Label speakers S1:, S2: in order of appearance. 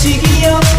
S1: 시기여.